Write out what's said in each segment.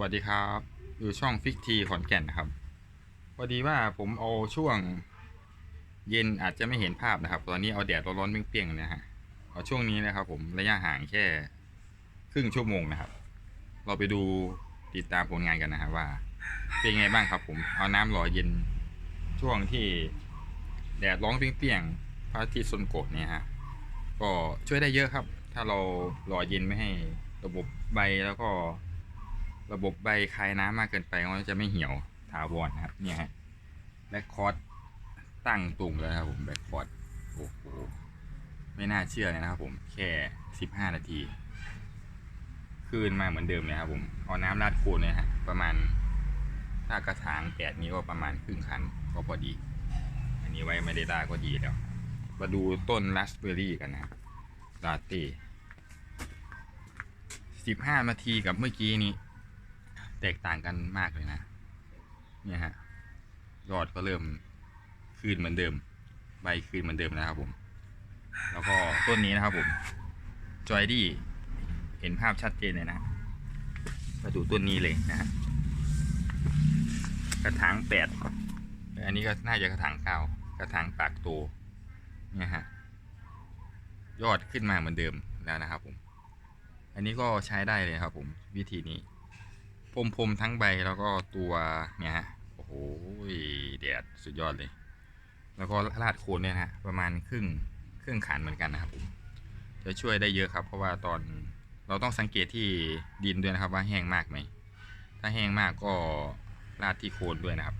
วัสดีครับ อยู่ช่องฟิกทีขอนแก่นนะครับพอดีว่าผมเอาช่วงเย็นอาจจะไม่เห็นภาพนะครับ ตอนนี้เอาแดดร้อนๆเปรี้ยงๆเนะฮะเอาช่วงนี้นะครับผมระยะห่างแค่ครึ่งชั่วโมงนะครับ เราไปดูติดตามผลงานกันนะครับว่า เป็นไงบ้างครับ ผมเอาน้ำหล่อเย็นช่วงที่แดดร้อนเปรี้ยงๆพระอาทิตย์ทรงกดเนี่ยฮะก็ช่วยได้เยอะครับ ถ้าเราหล่อเย็นไม่ให้ระบบใบแล้วก็ ระบบใบคายน้ำมากเกินไปมันจะไม่เหี่ยวถาวรนะครับ เนี่ยฮะแบคคอร์ดตั้งตุ่มแล้วครับผมแบคคอร์ดโอ้โหไม่น่าเชื่อเลยนะครับผมแค่สิบห้านาทีคืนมาเหมือนเดิมเลยครับผมเอาน้ำราดโคนเนี่ยฮะประมาณถ้ากระถางแปดนี้ก็ประมาณครึ่งคันก็พอดี อันนี้ไว้ไม่ได้ได้ก็ดีแล้ว มาดูต้นราสเบอร์รี่กันนะครับลาเต้สิบห้านาทีกับเมื่อกี้นี้ แตกต่างกันมากเลยนะ เนี่ยฮะ ยอดก็เริ่มคืนเหมือนเดิม ใบคืนเหมือนเดิมนะครับผม แล้วก็ต้นนี้นะครับผม จอยดี้เห็นภาพชัดเจนเลยนะ มาดูต้นนี้เลยนะฮะ กระถางแปด อันนี้ก็น่าจะกระถางเก้ากระถางปากโต เนี่ยฮะ ยอดขึ้นมาเหมือนเดิมแล้วนะครับผม อันนี้ก็ใช้ได้เลยครับผมวิธีนี้ พรมพรมทั้งใบแล้วก็ตัวเนี่ยฮะโอ้โหแดดสุดยอดเลย แล้วก็ราดโคนเนี่ยฮะประมาณครึ่งครึ่งขันเหมือนกันนะครับผมจะช่วยได้เยอะครับ เพราะว่าตอนเราต้องสังเกตที่ดินด้วยนะครับ ว่าแห้งมากไหมถ้าแห้งมากก็ราดที่โคนด้วยนะครับ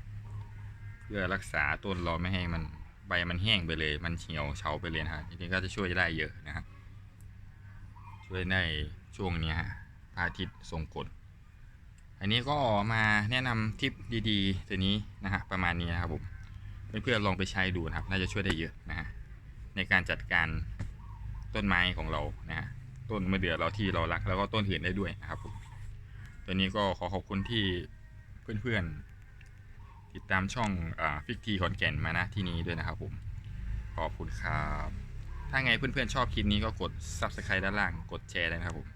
เพื่อรักษาต้นเราไม่ให้มันใบมันแห้งไปเลย มันเหี่ยวเฉาไปเลยนะครับทีนี้ก็จะช่วยได้เยอะนะครับช่วยได้ช่วงนี้ฮะพระอาทิตย์ทรงกฎ อันนี้ก็มาแนะนำทิปดีๆ ตัวนี้นะฮะประมาณนี้นะครับผมเพื่อนๆลองไปใช้ดูนะครับ น่าจะช่วยได้เยอะนะฮะในการจัดการต้นไม้ของเรานะฮะต้นมะเดื่อเราที่เรารัก แล้วก็ต้นอื่นได้ด้วยนะครับผมตัวนี้ก็ขอขอบคุณที่เพื่อนๆติดตามช่องฟิกทีขอนแก่นมานะที่นี้ด้วยนะครับผมขอบคุณครับถ้าไงเพื่อนๆชอบคลิปนี้ก็กด subscribe ด้านล่างกดแชร์เลยนะครับผม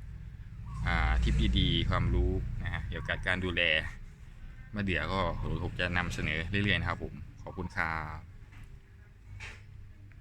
ทิปดีๆ ความรู้นะฮะเกี่ยวกับการดูแลมะเดื่อก็ผมจะนำเสนอเรื่อยๆนะครับผมขอบคุณครับ